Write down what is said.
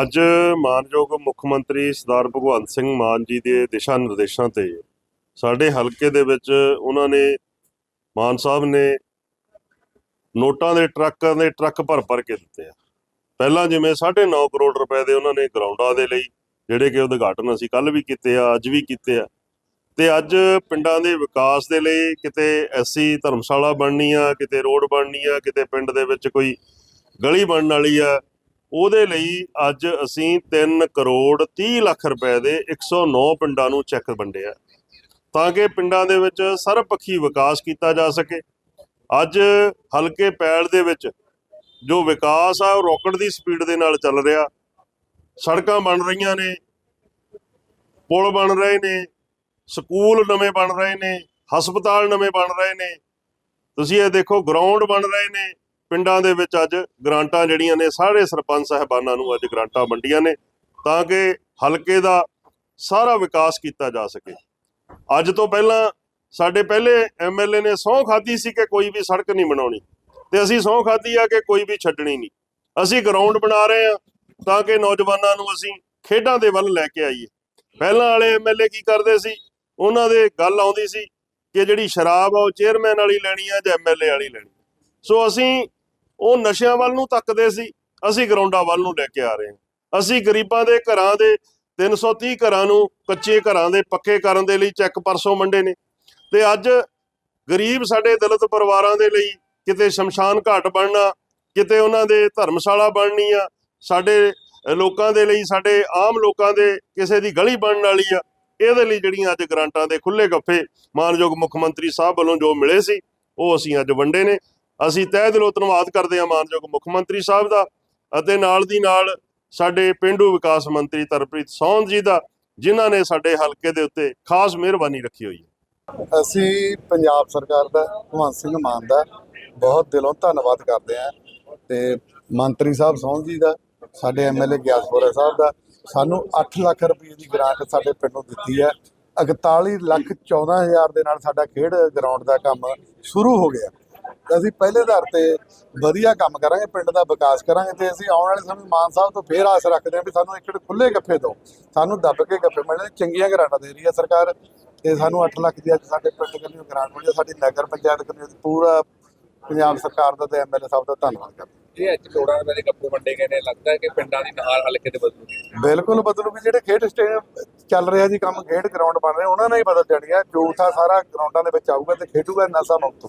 ਅੱਜ ਮਾਨਯੋਗ ਮੁੱਖ ਮੰਤਰੀ ਸਰਦਾਰ ਭਗਵੰਤ ਸਿੰਘ ਮਾਨ ਜੀ ਦੇ ਦਿਸ਼ਾ ਨਿਰਦੇਸ਼ਾਂ ਤੇ ਸਾਡੇ ਹਲਕੇ ਦੇ ਵਿੱਚ ਉਹਨਾਂ ਨੇ, ਮਾਨ ਸਾਹਿਬ ਨੇ ਨੋਟਾਂ ਦੇ ਟਰੱਕਾਂ ਦੇ ਟਰੱਕ ਭਰ ਭਰ ਕੇ ਦਿੱਤੇ ਆ। ਪਹਿਲਾਂ ਜਿਵੇਂ 9.5 ਕਰੋੜ ਰੁਪਏ ਦੇ ਉਹਨਾਂ ਨੇ ਗਰਾਊਂਡਾਂ ਦੇ ਲਈ, ਜਿਹੜੇ ਕਿ ਉਦਘਾਟਨ ਅਸੀਂ ਕੱਲ ਵੀ ਕੀਤੇ ਆ, ਅੱਜ ਵੀ ਕੀਤੇ ਆ। ਤੇ ਅੱਜ ਪਿੰਡਾਂ ਦੇ ਵਿਕਾਸ ਦੇ ਲਈ ਕਿਤੇ ਐਸੀ ਧਰਮਸ਼ਾਲਾ ਬਣਨੀ ਆ, ਕਿਤੇ ਰੋਡ ਬਣਨੀ ਆ, ਕਿਤੇ ਪਿੰਡ ਦੇ ਵਿੱਚ ਕੋਈ ਗਲੀ ਬਣਨ ਵਾਲੀ ਆ ਉਹਦੇ ਲਈ ਅੱਜ ਅਸੀਂ 3 ਕਰੋੜ 30 ਲੱਖ ਰੁਪਏ ਦੇ 109 ਪਿੰਡਾਂ ਨੂੰ ਚੈੱਕ ਵੰਡਿਆ ਤਾਂ ਕਿ ਪਿੰਡਾਂ ਦੇ ਵਿੱਚ ਸਰਬਪੱਖੀ ਵਿਕਾਸ ਕੀਤਾ ਜਾ ਸਕੇ। ਅੱਜ ਹਲਕੇ ਪੈਲ ਦੇ ਵਿੱਚ ਜੋ ਵਿਕਾਸ ਆ, ਉਹ ਰੋਕਟ ਦੀ ਸਪੀਡ ਦੇ ਨਾਲ ਚੱਲ ਰਿਹਾ। ਸੜਕਾਂ ਬਣ ਰਹੀਆਂ ਨੇ, ਪੁਲ ਬਣ ਰਹੇ ਨੇ, ਸਕੂਲ ਨਵੇਂ ਬਣ ਰਹੇ ਨੇ, ਹਸਪਤਾਲ ਨਵੇਂ ਬਣ ਰਹੇ ਨੇ। ਤੁਸੀਂ ਇਹ ਦੇਖੋ ਗਰਾਊਂਡ ਬਣ ਰਹੇ ਨੇ। ਪਿੰਡਾਂ ਦੇ ਵਿੱਚ ਅੱਜ ਗ੍ਰਾਂਟਾਂ ਜਿਹੜੀਆਂ ਨੇ, ਸਾਰੇ ਸਰਪੰਚ ਸਾਹਿਬਾਨਾਂ ਨੂੰ ਅੱਜ ਗ੍ਰਾਂਟਾਂ ਵੰਡੀਆਂ ਨੇ ਤਾਂ ਕਿ ਹਲਕੇ ਦਾ ਸਾਰਾ ਵਿਕਾਸ ਕੀਤਾ ਜਾ ਸਕੇ। ਅੱਜ ਤੋਂ ਪਹਿਲਾਂ ਸਾਡੇ ਪਹਿਲੇ ਐਮਐਲਏ ਨੇ ਸਹੁੰ ਖਾਧੀ ਸੀ ਕਿ ਕੋਈ ਵੀ ਸੜਕ ਨਹੀਂ ਬਣਾਉਣੀ ਤੇ ਅਸੀਂ ਸਹੁੰ ਖਾਧੀ ਆ ਕਿ ਕੋਈ ਵੀ ਛੱਡਣੀ ਨਹੀਂ। ਅਸੀਂ ਗਰਾਊਂਡ ਬਣਾ ਰਹੇ ਆ ਤਾਂ ਕਿ ਨੌਜਵਾਨਾਂ ਨੂੰ ਅਸੀਂ ਖੇਡਾਂ ਦੇ ਵੱਲ ਲੈ ਕੇ ਆਈਏ। ਪਹਿਲਾਂ ਵਾਲੇ ਐਮਐਲਏ ਕੀ ਕਰਦੇ ਸੀ? ਉਹਨਾਂ ਦੇ ਗੱਲ ਆਉਂਦੀ ਸੀ ਕਿ ਜਿਹੜੀ ਸ਼ਰਾਬ ਆ ਉਹ ਚੇਅਰਮੈਨ ਵਾਲੀ ਲੈਣੀ ਆ ਜਾਂ ਐਮਐਲਏ ਵਾਲੀ ਲੈਣੀ ਸੋ ਅਸੀਂ ਉਹ ਨਸ਼ਿਆਂ ਵੱਲ ਨੂੰ ਤੱਕਦੇ ਸੀ। ਅਸੀਂ ਗਰਾਊਂਡਾਂ ਵੱਲ ਨੂੰ ਲੈ ਕੇ ਆ ਰਹੇ ਹਾਂ। ਅਸੀਂ ਗਰੀਬਾਂ ਦੇ ਘਰਾਂ ਦੇ 330 ਘਰਾਂ ਨੂੰ ਕੱਚੇ ਘਰਾਂ ਦੇ ਪੱਕੇ ਕਰਨ ਦੇ ਲਈ ਚੈੱਕ ਪਰਸੋਂ ਮੰਡੇ ਨੇ। ਤੇ ਅੱਜ ਗਰੀਬ ਸਾਡੇ ਦਲਿਤ ਪਰਿਵਾਰਾਂ ਦੇ ਲਈ ਕਿਤੇ ਸ਼ਮਸ਼ਾਨ ਘਾਟ ਬਣਨਾ, ਕਿਤੇ ਉਹਨਾਂ ਦੇ ਧਰਮਸ਼ਾਲਾ ਬਣਨੀ ਆ, ਸਾਡੇ ਲੋਕਾਂ ਦੇ ਲਈ, ਸਾਡੇ ਆਮ ਲੋਕਾਂ ਦੇ ਕਿਸੇ ਦੀ ਗਲੀ ਬਣਨ ਵਾਲੀ ਆ, ਇਹਦੇ ਲਈ ਜਿਹੜੀਆਂ ਅੱਜ ਗ੍ਰਾਂਟਾਂ ਦੇ ਖੁੱਲੇ ਗੱਫੇ ਮਾਨਯੋਗ ਮੁੱਖ ਮੰਤਰੀ ਸਾਹਿਬ ਵੱਲੋਂ ਜੋ ਮਿਲੇ ਸੀ, ਉਹ ਅਸੀਂ ਅੱਜ ਵੰਡੇ ਨੇ। ਅਸੀਂ ਤਹਿ ਦਿਲੋਂ ਧੰਨਵਾਦ ਕਰਦੇ ਹਾਂ ਮਾਨਯੋਗ ਮੁੱਖ ਮੰਤਰੀ ਸਾਹਿਬ ਦਾ ਅਤੇ ਨਾਲ ਦੀ ਨਾਲ ਸਾਡੇ ਪਿੰਡੂ ਵਿਕਾਸ ਮੰਤਰੀ ਤਰਪ੍ਰੀਤ ਸੌਂਦ ਜੀ ਦਾ, ਜਿਨ੍ਹਾਂ ਨੇ ਸਾਡੇ ਹਲਕੇ ਦੇ ਉੱਤੇ ਖਾਸ ਮਿਹਰਬਾਨੀ ਰੱਖੀ ਹੋਈ ਹੈ। ਅਸੀਂ ਪੰਜਾਬ ਸਰਕਾਰ ਦਾ, ਭਗਵੰਤ ਸਿੰਘ ਮਾਨ ਦਾ ਬਹੁਤ ਦਿਲੋਂ ਧੰਨਵਾਦ ਕਰਦੇ ਹਾਂ ਤੇ ਮੰਤਰੀ ਸਾਹਿਬ ਸੌਂਦ ਜੀ ਦਾ, ਸਾਡੇ ਐਮਐਲਏ ਗਿਆਸਪੁਰਾ ਸਾਹਿਬ ਦਾ, ਸਾਨੂੰ 8 ਲੱਖ ਰੁਪਏ ਦੀ ਗ੍ਰਾਂਟ ਸਾਡੇ ਪਿੰਡ ਨੂੰ ਦਿੱਤੀ ਹੈ। 41 ਲੱਖ 14 ਹਜ਼ਾਰ ਦੇ ਨਾਲ ਸਾਡਾ ਖੇਡ ਗਰਾਊਂਡ ਦਾ ਕੰਮ ਸ਼ੁਰੂ ਹੋ ਗਿਆ। ਤੇ ਅਸੀਂ ਪਹਿਲੇ ਆਧਾਰ ਤੇ ਵਧੀਆ ਕੰਮ ਕਰਾਂਗੇ ਪਿੰਡ ਦਾ ਵਿਕਾਸ ਕਰਾਂਗੇ ਤੇ ਅਸੀਂ ਆਉਣ ਵਾਲੇ ਸਮੇਂ ਮਾਨ ਸਾਹਿਬ ਤੋਂ ਫੇਰ ਆਸ ਰੱਖਦੇ ਹਾਂ ਵੀ ਸਾਨੂੰ ਇੱਕ ਖੁੱਲੇ ਗੱਫੇ ਦਿਓ ਸਾਨੂੰ ਦੱਬ ਕੇ ਗੱਫੇ ਮਿਲਣੇ ਚੰਗੀਆਂ ਗ੍ਰਾਂਟਾਂ ਦੇ ਰਹੀ ਹੈ ਸਰਕਾਰ ਤੇ ਸਾਨੂੰ 8 ਲੱਖ ਦੀ ਅੱਜ ਸਾਡੇ ਪਿੰਡ ਕੰਨਿਓ ਗ੍ਰਾਂਟ ਮਿਲੀ। ਸਾਡੀ ਨਗਰ ਪੰਚਾਇਤ ਕੰਨਿਓ ਪੂਰਾ ਪੰਜਾਬ ਸਰਕਾਰ ਦਾ ਤੇ ਐਮਐਲਏ ਸਾਹਿਬ ਦਾ ਧੰਨਵਾਦ ਕਰਦੇ ਇਹ ਅੱਜ ਕਰੋੜਾਂ ਰੁਪਏ ਦੇ ਗੱਪੂ ਵੰਡੇ ਗਏ ਨੇ ਲੱਗਦਾ ਹੈ ਕਿ ਪਿੰਡਾਂ ਦੀ ਨਹਾਰ ਹਲਕੇ ਦੇ ਬਦਲੂਗੀ। ਬਿਲਕੁਲ ਬਦਲੂ ਵੀ ਜਿਹੜੇ ਖੇਡ ਸਟੇਡੀਅਮ ਚੱਲ ਰਿਹਾ ਜੀ ਕੰਮ ਖੇਡ ਗਰਾਊਂਡ ਬਣ ਰਹੇ ਉਹਨਾਂ ਨਾਲ ਹੀ ਬਦਲ ਜਾਣੀ ਹੈ ਜੂਥ ਆ ਸਾਰਾ ਗਰਾਊਂਡਾਂ ਦੇ ਵਿੱਚ ਆਊਗਾ ਤੇ ਖੇਡੂਗਾ ਨਸ਼ਾ ਮੁਕਤ